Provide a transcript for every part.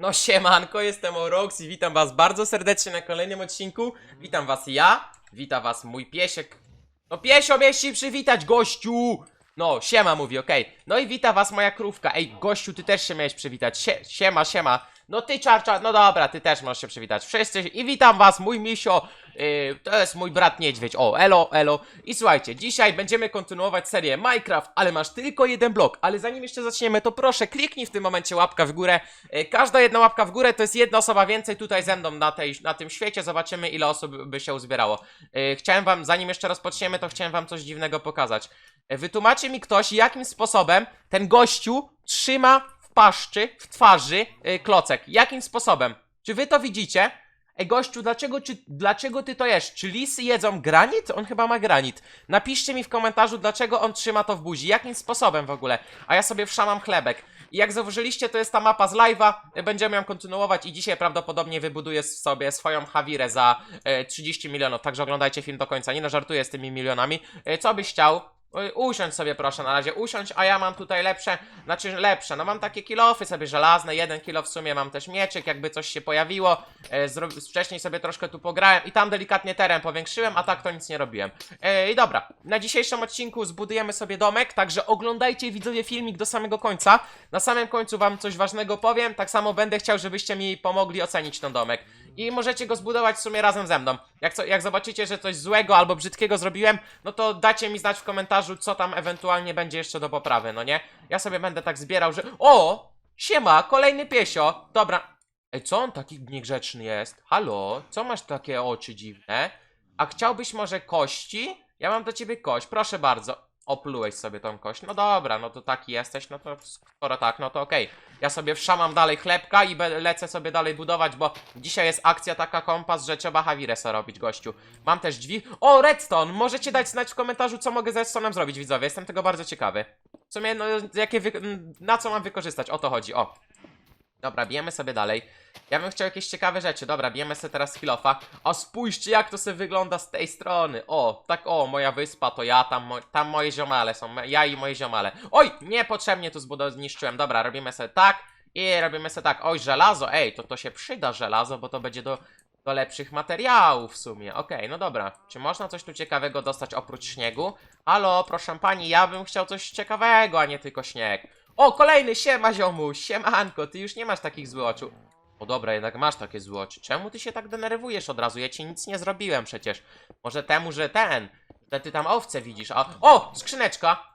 No siemanko, jestem Orox i witam was bardzo serdecznie na kolejnym odcinku. Witam was ja, wita was mój piesiek. No piesio miałeś się przywitać, gościu! No, siema mówi, okej. No i wita was moja krówka. Ej, gościu, ty też się miałeś przywitać. Sie siema, siema. No ty czarcza, no dobra, ty też możesz się przywitać. Wszyscy i witam was, mój misio. Yy, to jest mój brat niedźwiedź. O, elo, elo. I słuchajcie, dzisiaj będziemy kontynuować serię Minecraft, ale masz tylko jeden blok. Ale zanim jeszcze zaczniemy, to proszę kliknij w tym momencie łapka w górę. Yy, każda jedna łapka w górę to jest jedna osoba więcej tutaj ze mną na, tej, na tym świecie. Zobaczymy, ile osób by się uzbierało. Yy, chciałem wam, zanim jeszcze rozpoczniemy, to chciałem wam coś dziwnego pokazać. Yy, wytłumaczy mi ktoś, jakim sposobem ten gościu trzyma paszczy, w twarzy yy, klocek. Jakim sposobem? Czy wy to widzicie? Ej, gościu, dlaczego, czy, dlaczego ty to jesz? Czy lisy jedzą granit? On chyba ma granit. Napiszcie mi w komentarzu, dlaczego on trzyma to w buzi. Jakim sposobem w ogóle? A ja sobie wszamam chlebek. I jak zauważyliście, to jest ta mapa z live'a. Będziemy ją kontynuować i dzisiaj prawdopodobnie wybuduję sobie swoją Hawirę za e, 30 milionów. Także oglądajcie film do końca. Nie no, żartuję z tymi milionami. E, co byś chciał? Usiądź sobie proszę na razie, usiądź, a ja mam tutaj lepsze, znaczy lepsze, no mam takie kilofy sobie żelazne, jeden kilo w sumie, mam też mieczyk, jakby coś się pojawiło, e, wcześniej sobie troszkę tu pograłem i tam delikatnie teren powiększyłem, a tak to nic nie robiłem. E, I dobra, na dzisiejszym odcinku zbudujemy sobie domek, także oglądajcie widzowie filmik do samego końca, na samym końcu wam coś ważnego powiem, tak samo będę chciał, żebyście mi pomogli ocenić ten domek. I możecie go zbudować w sumie razem ze mną. Jak, co, jak zobaczycie, że coś złego albo brzydkiego zrobiłem, no to dajcie mi znać w komentarzu, co tam ewentualnie będzie jeszcze do poprawy, no nie? Ja sobie będę tak zbierał, że... O! Siema, kolejny piesio! Dobra. Ej, co on taki niegrzeczny jest? Halo? Co masz takie oczy dziwne? A chciałbyś może kości? Ja mam do ciebie kość, proszę bardzo. Oplułeś sobie tą kość. No dobra, no to taki jesteś, no to skoro tak, no to okej. Ja sobie wszamam dalej chlebka i lecę sobie dalej budować, bo dzisiaj jest akcja taka kompas, że trzeba Haviresa robić, gościu. Mam też drzwi. O, redstone! Możecie dać znać w komentarzu, co mogę z redstone'em zrobić, widzowie. Jestem tego bardzo ciekawy. W sumie, no, jakie na co mam wykorzystać? O to chodzi, o. Dobra, bijemy sobie dalej. Ja bym chciał jakieś ciekawe rzeczy. Dobra, bijemy sobie teraz kilofa. O, spójrzcie jak to sobie wygląda z tej strony. O, tak o, moja wyspa to ja, tam, mo tam moje ziomale są. Ja i moje ziomale. Oj, niepotrzebnie tu zniszczyłem. Dobra, robimy sobie tak i robimy sobie tak. Oj, żelazo, ej, to to się przyda żelazo, bo to będzie do, do lepszych materiałów w sumie. Okej, no dobra. Czy można coś tu ciekawego dostać oprócz śniegu? Halo, proszę pani, ja bym chciał coś ciekawego, a nie tylko śnieg. O, kolejny, siema ziomu, siemanko, ty już nie masz takich złych oczu. O dobra, jednak masz takie złe oczy. Czemu ty się tak denerwujesz od razu? Ja ci nic nie zrobiłem przecież. Może temu, że ten, że ty tam owce widzisz. A... O, skrzyneczka!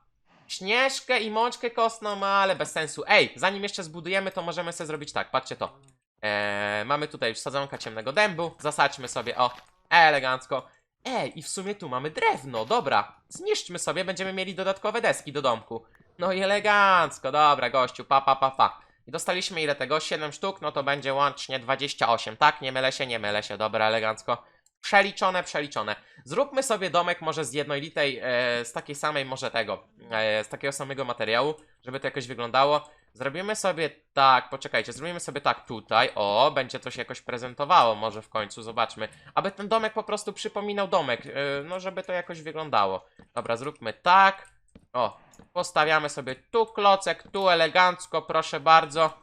Śnieżkę i mączkę kostną, ma, ale bez sensu. Ej, zanim jeszcze zbudujemy, to możemy sobie zrobić tak, patrzcie to. Eee, mamy tutaj wsadzonka ciemnego dębu, zasadźmy sobie, o, elegancko. Ej, i w sumie tu mamy drewno, dobra. Zniszczmy sobie, będziemy mieli dodatkowe deski do domku. No i elegancko, dobra, gościu, pa, pa, pa, pa. I dostaliśmy ile tego? 7 sztuk, no to będzie łącznie 28, tak? Nie mylę się, nie mylę się, dobra, elegancko. Przeliczone, przeliczone. Zróbmy sobie domek może z jednolitej, e, z takiej samej może tego, e, z takiego samego materiału, żeby to jakoś wyglądało. Zrobimy sobie tak, poczekajcie, zrobimy sobie tak tutaj, o, będzie to się jakoś prezentowało może w końcu, zobaczmy. Aby ten domek po prostu przypominał domek, e, no żeby to jakoś wyglądało. Dobra, zróbmy tak, o, postawiamy sobie tu klocek, tu elegancko, proszę bardzo.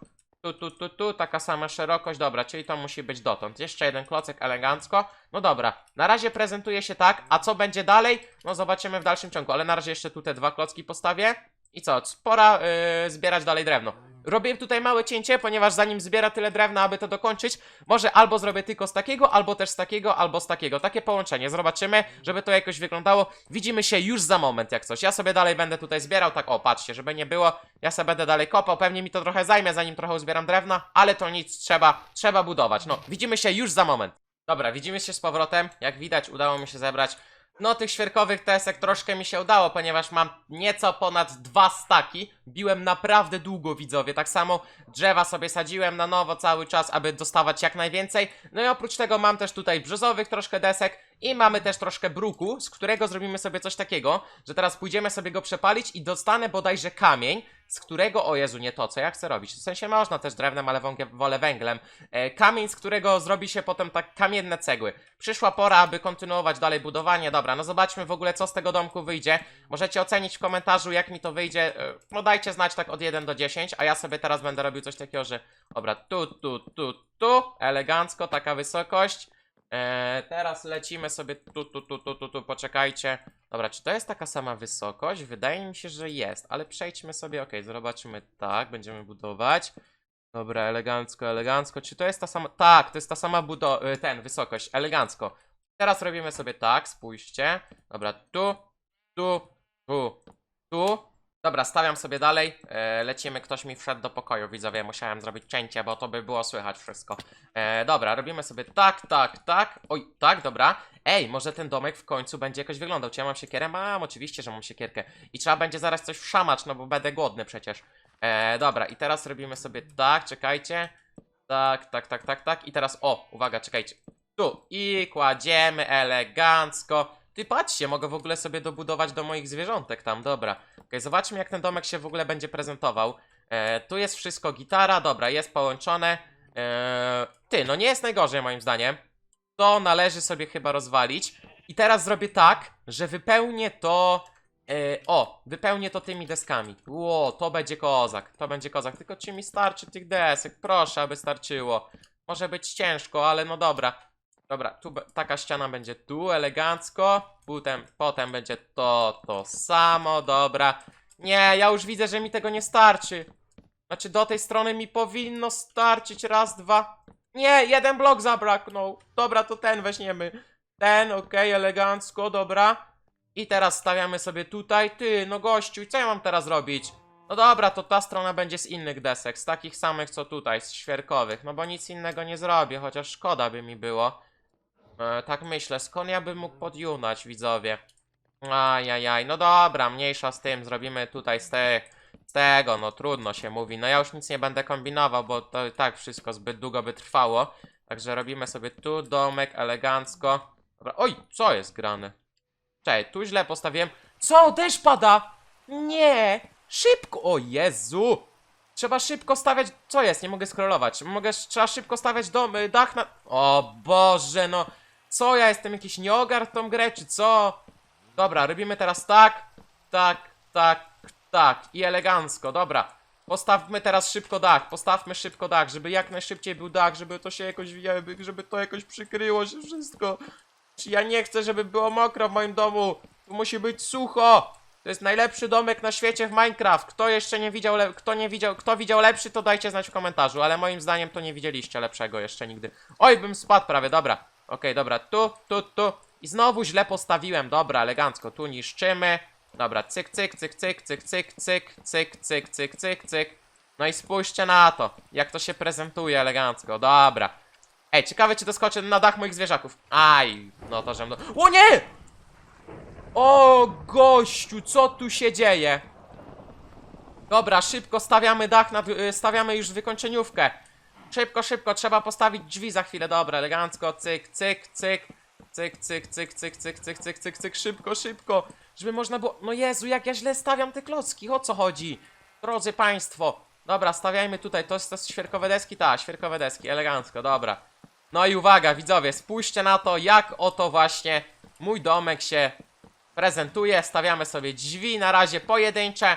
Tu, tu, tu, tu, taka sama szerokość, dobra, czyli to musi być dotąd. Jeszcze jeden klocek elegancko. No dobra, na razie prezentuje się tak, a co będzie dalej? No zobaczymy w dalszym ciągu, ale na razie jeszcze tu te dwa klocki postawię. I co, pora yy, zbierać dalej drewno. Robię tutaj małe cięcie, ponieważ zanim zbiera tyle drewna, aby to dokończyć, może albo zrobię tylko z takiego, albo też z takiego, albo z takiego. Takie połączenie. Zobaczymy, żeby to jakoś wyglądało. Widzimy się już za moment, jak coś. Ja sobie dalej będę tutaj zbierał, tak o, patrzcie, żeby nie było. Ja sobie będę dalej kopał, pewnie mi to trochę zajmie, zanim trochę uzbieram drewna, ale to nic, trzeba, trzeba budować. No, widzimy się już za moment. Dobra, widzimy się z powrotem. Jak widać, udało mi się zebrać no, tych świerkowych tesek troszkę mi się udało, ponieważ mam nieco ponad dwa staki. Biłem naprawdę długo, widzowie. Tak samo drzewa sobie sadziłem na nowo cały czas, aby dostawać jak najwięcej. No i oprócz tego mam też tutaj brzozowych troszkę desek I mamy też troszkę bruku, z którego zrobimy sobie coś takiego, że teraz pójdziemy sobie go przepalić i dostanę bodajże kamień, z którego, o Jezu, nie to, co ja chcę robić. W sensie można też drewnem, ale wolę węglem. E, kamień, z którego zrobi się potem tak kamienne cegły. Przyszła pora, aby kontynuować dalej budowanie. Dobra, no zobaczmy w ogóle, co z tego domku wyjdzie. Możecie ocenić w komentarzu, jak mi to wyjdzie. E, no dajcie znać tak od 1 do 10, a ja sobie teraz będę robił coś takiego, że dobra, tu, tu, tu, tu, elegancko, taka wysokość. E, teraz lecimy sobie tu, tu, tu, tu, tu, tu, poczekajcie. Dobra, czy to jest taka sama wysokość? Wydaje mi się, że jest, ale przejdźmy sobie, okej, zobaczymy tak, będziemy budować. Dobra, elegancko, elegancko. Czy to jest ta sama? Tak, to jest ta sama budo... y, ten, wysokość, elegancko. Teraz robimy sobie tak, spójrzcie. Dobra, tu, tu, tu, tu. Dobra, stawiam sobie dalej. E, lecimy, ktoś mi wszedł do pokoju, widzowie. Musiałem zrobić cięcie, bo to by było słychać wszystko. E, dobra, robimy sobie tak, tak, tak. Oj, tak, dobra. Ej, może ten domek w końcu będzie jakoś wyglądał. Czy ja mam siekierę? Mam, oczywiście, że mam siekierkę. I trzeba będzie zaraz coś wszamać, no bo będę głodny przecież. E, dobra, i teraz robimy sobie tak, czekajcie. Tak, tak, tak, tak, tak. I teraz, o, uwaga, czekajcie. Tu. I kładziemy elegancko. Ty patrzcie, mogę w ogóle sobie dobudować do moich zwierzątek tam, dobra. Okej, zobaczmy jak ten domek się w ogóle będzie prezentował. E, tu jest wszystko gitara, dobra, jest połączone. E, ty, no nie jest najgorzej moim zdaniem. To należy sobie chyba rozwalić. I teraz zrobię tak, że wypełnię to... E, o, wypełnię to tymi deskami. Ło, to będzie kozak, to będzie kozak. Tylko czy mi starczy tych desek? Proszę, aby starczyło. Może być ciężko, ale no dobra. Dobra, tu taka ściana będzie tu, elegancko. Potem, potem będzie to, to samo, dobra. Nie, ja już widzę, że mi tego nie starczy. Znaczy, do tej strony mi powinno starczyć. Raz, dwa. Nie, jeden blok zabraknął. Dobra, to ten weźmiemy. Ten, okej, elegancko, dobra. I teraz stawiamy sobie tutaj. Ty, no gościu, co ja mam teraz robić? No dobra, to ta strona będzie z innych desek, z takich samych co tutaj, z świerkowych. No bo nic innego nie zrobię, chociaż szkoda by mi było. E, tak myślę, skąd ja bym mógł podjunać, widzowie? Ajajaj, no dobra, mniejsza z tym, zrobimy tutaj z, te, z tego, no trudno się mówi. No ja już nic nie będę kombinował, bo to i tak wszystko zbyt długo by trwało. Także robimy sobie tu domek, elegancko. Dobra, oj, co jest grane? Cześć, tu źle postawiłem. Co, deszcz pada? Nie, szybko, o Jezu! Trzeba szybko stawiać, co jest, nie mogę scrollować. Mogę, trzeba szybko stawiać dom, y, dach na... O Boże, no. Co, ja jestem jakiś nieogar w tą grę, czy co? Dobra, robimy teraz tak, tak, tak, tak i elegancko, dobra. Postawmy teraz szybko dach, postawmy szybko dach, żeby jak najszybciej był dach, żeby to się jakoś, żeby to jakoś przykryło się wszystko. Czy ja nie chcę, żeby było mokro w moim domu. Tu musi być sucho. To jest najlepszy domek na świecie w Minecraft. Kto jeszcze nie widział, kto nie widział, kto widział lepszy, to dajcie znać w komentarzu, ale moim zdaniem to nie widzieliście lepszego jeszcze nigdy. Oj, bym spadł prawie, dobra. Okej, dobra, tu, tu, tu. I znowu źle postawiłem, dobra, elegancko, tu niszczymy. Dobra, cyk, cyk, cyk, cyk, cyk, cyk, cyk, cyk, cyk, cyk, cyk, cyk. No i spójrzcie na to, jak to się prezentuje elegancko, dobra. Ej, ciekawe czy doskoczę na dach moich zwierzaków. Aj, no to żem do... O nie! O gościu, co tu się dzieje? Dobra, szybko stawiamy dach, nad, y, stawiamy już wykończeniówkę. Szybko, szybko, trzeba postawić drzwi za chwilę, dobra, elegancko, cyk, cyk, cyk. Cyk, cyk, cyk, cyk, cyk, cyk, cyk, cyk, cyk, szybko, szybko. Żeby można było... No Jezu, jak ja źle stawiam te klocki, o co chodzi? Drodzy Państwo. Dobra, stawiajmy tutaj, to jest świerkowe deski? Tak, świerkowe deski, elegancko, dobra. No i uwaga, widzowie, spójrzcie na to, jak oto właśnie mój domek się prezentuje. Stawiamy sobie drzwi, na razie pojedyncze.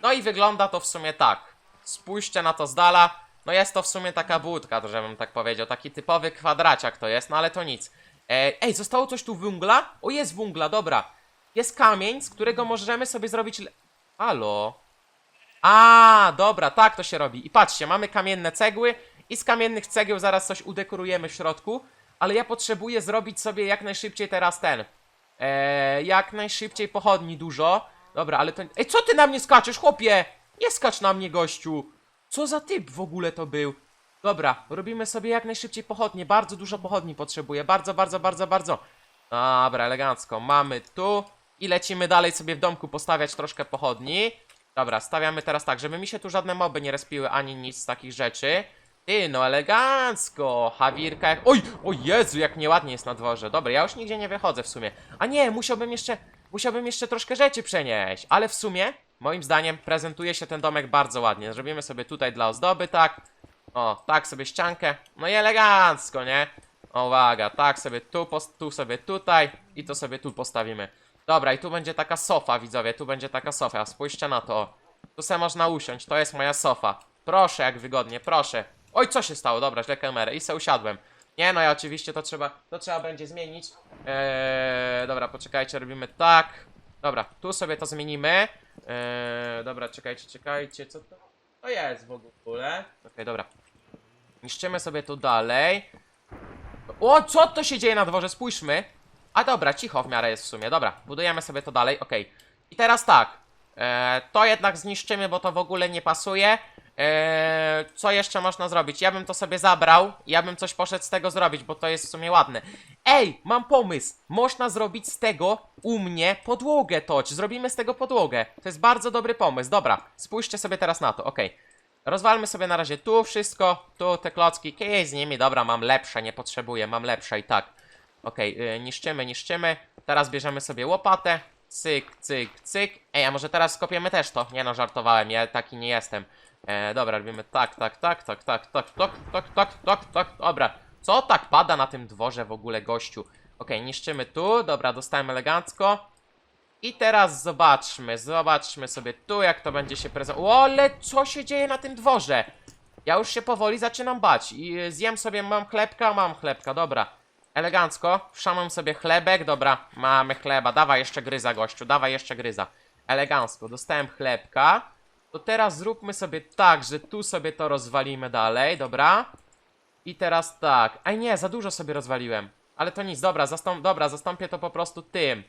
No i wygląda to w sumie tak. Spójrzcie na to z dala. No jest to w sumie taka budka, to żebym tak powiedział. Taki typowy kwadraciak to jest, no ale to nic. E, ej, zostało coś tu węgla? O, jest węgla, dobra. Jest kamień, z którego możemy sobie zrobić... Halo? A, dobra, tak to się robi. I patrzcie, mamy kamienne cegły i z kamiennych cegieł zaraz coś udekorujemy w środku, ale ja potrzebuję zrobić sobie jak najszybciej teraz ten. Eee, jak najszybciej pochodni dużo. Dobra, ale to... Ej, co ty na mnie skaczesz, chłopie? Nie skacz na mnie, gościu. Co za typ w ogóle to był? Dobra, robimy sobie jak najszybciej pochodnie. Bardzo dużo pochodni potrzebuję. Bardzo, bardzo, bardzo, bardzo. Dobra, elegancko. Mamy tu. I lecimy dalej sobie w domku postawiać troszkę pochodni. Dobra, stawiamy teraz tak, żeby mi się tu żadne moby nie respiły ani nic z takich rzeczy. Ty, no elegancko, Hawirka jak... Oj, o Jezu, jak nieładnie jest na dworze. Dobra, ja już nigdzie nie wychodzę w sumie. A nie, musiałbym jeszcze, musiałbym jeszcze troszkę rzeczy przenieść. Ale w sumie, moim zdaniem, prezentuje się ten domek bardzo ładnie. Zrobimy sobie tutaj dla ozdoby, tak. O, tak sobie ściankę. No i elegancko, nie? Uwaga, tak sobie tu, tu sobie tutaj i to sobie tu postawimy. Dobra, i tu będzie taka sofa, widzowie, tu będzie taka sofa. Spójrzcie na to. Tu se można usiąść, to jest moja sofa. Proszę, jak wygodnie, proszę. Oj, co się stało? Dobra, źle kamerę i se usiadłem. Nie, no i oczywiście to trzeba, to trzeba będzie zmienić. Eee, dobra, poczekajcie, robimy tak. Dobra, tu sobie to zmienimy. Eee, dobra, czekajcie, czekajcie, co to? To jest w ogóle. Okej, dobra. Niszczymy sobie tu dalej. O, co to się dzieje na dworze? Spójrzmy. A dobra, cicho w miarę jest w sumie. Dobra, budujemy sobie to dalej, okej. I teraz tak. E, to jednak zniszczymy, bo to w ogóle nie pasuje. E, co jeszcze można zrobić? Ja bym to sobie zabrał. Ja bym coś poszedł z tego zrobić, bo to jest w sumie ładne. Ej, mam pomysł. Można zrobić z tego u mnie podłogę toć. Zrobimy z tego podłogę. To jest bardzo dobry pomysł. Dobra, spójrzcie sobie teraz na to, okej. Rozwalmy sobie na razie tu wszystko, tu te klocki, kij z nimi, dobra, mam lepsze, nie potrzebuję, mam lepsze i tak. Okej, yy, niszczymy, niszczymy, teraz bierzemy sobie łopatę, cyk, cyk, cyk. Ej, a może teraz skopiemy też to? Nie no, żartowałem, ja taki nie jestem. E, dobra, robimy tak, tak, tak, tak, tak, tak, tak, tak, tak, tak, tak, dobra. Co tak pada na tym dworze w ogóle, gościu? Okej, niszczymy tu, dobra, dostałem elegancko. I teraz zobaczmy, zobaczmy sobie tu, jak to będzie się prezentować. O, ale co się dzieje na tym dworze? Ja już się powoli zaczynam bać. I y, zjem sobie, mam chlebka, mam chlebka, dobra. Elegancko, wszamam sobie chlebek, dobra, mamy chleba. Dawaj jeszcze gryza, gościu, dawaj jeszcze gryza. Elegancko, dostałem chlebka. To teraz zróbmy sobie tak, że tu sobie to rozwalimy dalej, dobra. I teraz tak. Ej nie, za dużo sobie rozwaliłem. Ale to nic, dobra, zastąp dobra, zastąpię to po prostu tym.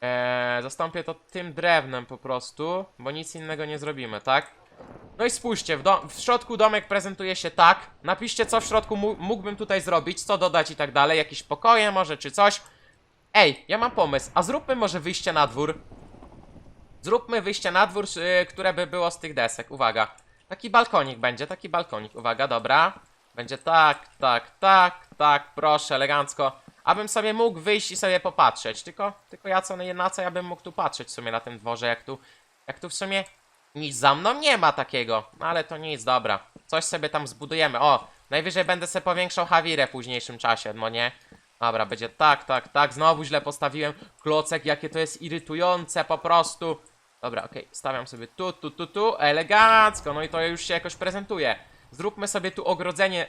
Eee, zastąpię to tym drewnem po prostu, bo nic innego nie zrobimy, tak? No i spójrzcie, w, w środku domek prezentuje się tak. Napiszcie, co w środku mógłbym tutaj zrobić, co dodać i tak dalej. Jakieś pokoje może, czy coś. Ej, ja mam pomysł, a zróbmy może wyjście na dwór. Zróbmy wyjście na dwór, y, które by było z tych desek. Uwaga. Taki balkonik będzie, taki balkonik. Uwaga, dobra. Będzie tak, tak, tak, tak, proszę, elegancko. Abym sobie mógł wyjść i sobie popatrzeć. Tylko, tylko ja co, na co ja bym mógł tu patrzeć w sumie na tym dworze, jak tu, jak tu w sumie nic za mną nie ma takiego. Ale to nic, dobra. Coś sobie tam zbudujemy. O, najwyżej będę sobie powiększał Hawirę w późniejszym czasie, no nie? Dobra, będzie tak, tak, tak. Znowu źle postawiłem. Klocek, jakie to jest irytujące po prostu. Dobra, okej, stawiam sobie tu, tu, tu, tu. Elegancko, no i to już się jakoś prezentuje. Zróbmy sobie tu ogrodzenie.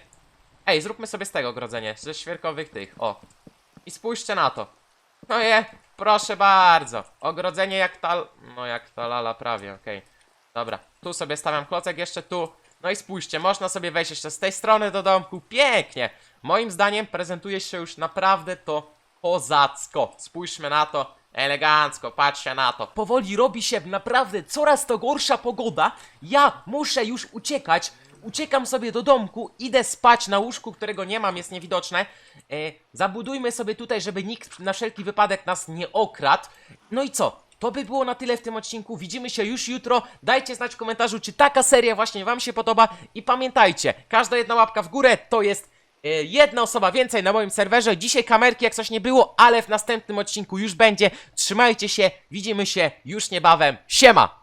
Ej, zróbmy sobie z tego ogrodzenie, ze świerkowych tych, o. I spójrzcie na to. No je, proszę bardzo. Ogrodzenie jak ta... No jak ta lala prawie, okej. Dobra, tu sobie stawiam klocek, jeszcze tu. No i spójrzcie, można sobie wejść jeszcze z tej strony do domku. Pięknie! Moim zdaniem prezentuje się już naprawdę to kozacko. Spójrzmy na to. Elegancko, patrzcie na to. Powoli robi się naprawdę coraz to gorsza pogoda. Ja muszę już uciekać. Uciekam sobie do domku, idę spać na łóżku, którego nie mam, jest niewidoczne. E, zabudujmy sobie tutaj, żeby nikt na wszelki wypadek nas nie okradł. No i co? To by było na tyle w tym odcinku. Widzimy się już jutro. Dajcie znać w komentarzu, czy taka seria właśnie Wam się podoba. I pamiętajcie, każda jedna łapka w górę to jest e, jedna osoba więcej na moim serwerze. Dzisiaj kamerki jak coś nie było, ale w następnym odcinku już będzie. Trzymajcie się, widzimy się już niebawem. Siema!